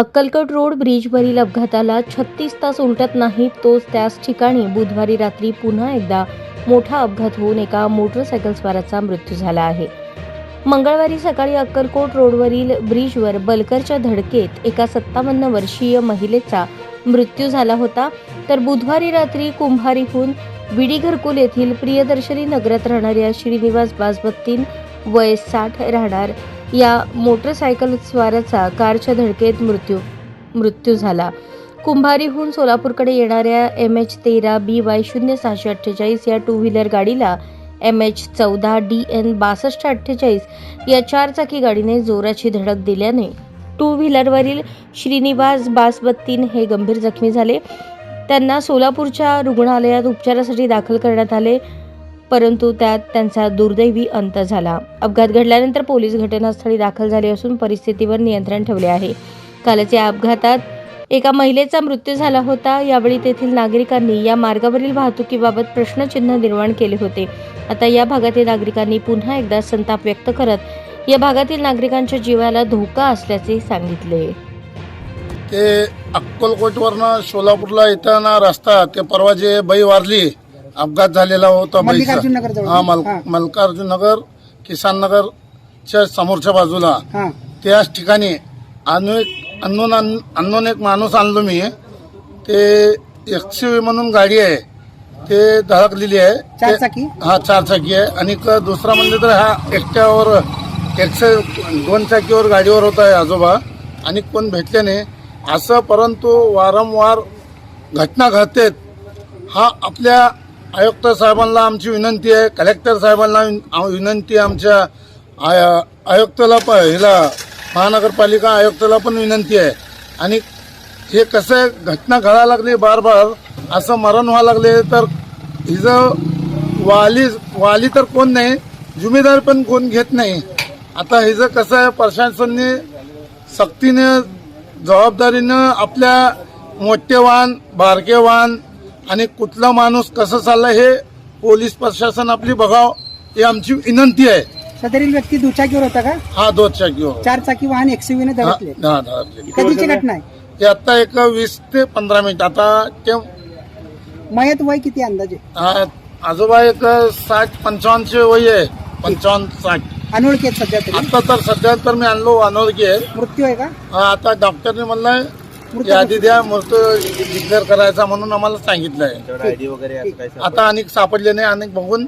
Akkalkot road ब्रिजवरील अपघाताला छत्तीस तास उलटत नाही तोच त्याच ठिकाणी बुधवारी रात्री पुन्हा एकदा मोठा अपघात होऊन एका मोटरसायकल स्वाराचा मृत्यू झाला आहे. मंगळवारी सकाळी अक्कलकोट रोडवरील ब्रिजवर बलकरच्या धडकेत एका सत्तावन्न वर्षीय महिलेचा मृत्यू झाला होता. तर बुधवारी रात्री कुंभारीहून विडी घरकुल येथील प्रियदर्शनी नगरात राहणाऱ्या श्रीनिवास बाजबत्तीन वय साठ राहणार या मोटरसायकल स्वाराचा कारच्या धडकेत मृत्यू मृत्यू झाला. कुंभारीहून सोलापूरकडे येणाऱ्या एम एच तेरा बी वाय शून्य सहाशे अठ्ठेचाळीस या टू व्हीलर गाडीला एम एच चौदा डी एन बासष्ट अठ्ठेचाळीस या चारचाकी गाडीने जोराची धडक दिल्याने टू व्हीलरवरील श्रीनिवास बासबत्तीन हे गंभीर जखमी झाले. त्यांना सोलापूरच्या रुग्णालयात उपचारासाठी दाखल करण्यात आले. परंतु त्यात त्यांचा दुर्दैवी अंत झाला. अपघात घडल्यानंतर पोलीस घटनास्थळी दाखल झाले असून परिस्थितीवर नियंत्रण ठेवले आहे. कालच या अपघातात एका महिलेचा मृत्यू झाला होता. यावेळी तेथील नागरिकांनी या मार्गावरील वाहतुकीबाबत प्रश्नचिन्ह निर्माण केले होते. आता या भागातील नागरिकांनी पुन्हा एकदा संताप व्यक्त करत या भागातील नागरिकांच्या जीवाला धोका असल्याचे सांगितले. ते अक्कलकोटवरनं सोलापूरला येताना रस्ता ते परवा जे बाई वारली अपघात झालेला होता मल्लिकार्जुन नगर बाईचा जवळ. हा मल हा. मल्लिकार्जुन नगर किसान नगरच्या समोरच्या बाजूला. हा. त्याच ठिकाणी अनेक अननोन अननोन एक माणूस आणलो मी. ते एकशे म्हणून गाडी आहे. ते धडकलेली आहे. चार ते- चाकी हा चार चाकी आहे. आणि क- दुसरा म्हणजे तर हा एकट्यावर एकशे दोन चाकीवर गाडीवर होता आहे आजोबा. आणि कोण भेटले नाही. असं परंतु वारंवार घटना घडतेत हा आपल्या आयुक्त साहेबांना आमची विनंती आहे कलेक्टर साहेबांना विनंती आहे आमच्या आय- आयुक्ताला प हिला महानगरपालिका आयुक्ताला पण विनंती आहे. आणि हे कसं आहे, घटना घडायला लागली बार बार असं मरण व्हायला लागले तर हिचं वाली वाली तर कोण नाही जुमेदार पण कोण घेत नाही. आता हिचं कसं आहे प्रशासनने सक्तीने जबाबदारीनं आपल्या मोठे वाहन बारके वाहन आणि कुठला माणूस कसं चाललाय हे पोलीस प्रशासन आपली बघाव ही आमची विनंती आहे. सदरील व्यक्ती दुचाकीवर होता का? हा दोनच्या किंवा चार चाकी वाहन धडकले. हा दहा कधीची घटना आहे? ते आता एक वीस ते पंधरा मिनिट. आता ते मयत वय किती अंदाजे? आ- आजोबा एक साठ पंचावन्नचे वय आहे. पंचावन्न साठ. अनोळखी आहेत सध्या तरी. आता तर सध्या तर मी आणलो अनोळखी आहे. मृत्यू आहे का? हा, आता डॉक्टरने म्हणलंय यादी द्या मृत्यू डिक्लेअर करायचा म्हणून आम्हाला सांगितलंय आयडी वगैरे असं काही आता अनेक सापडले नाही अनेक बघून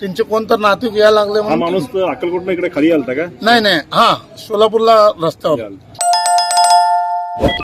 त्यांचे कोण तर नातूक यायला लागले हा म्हणून माणूस इकडे खाली आलता का? नाही नाही. हा सोलापूरला रस्त्यावर.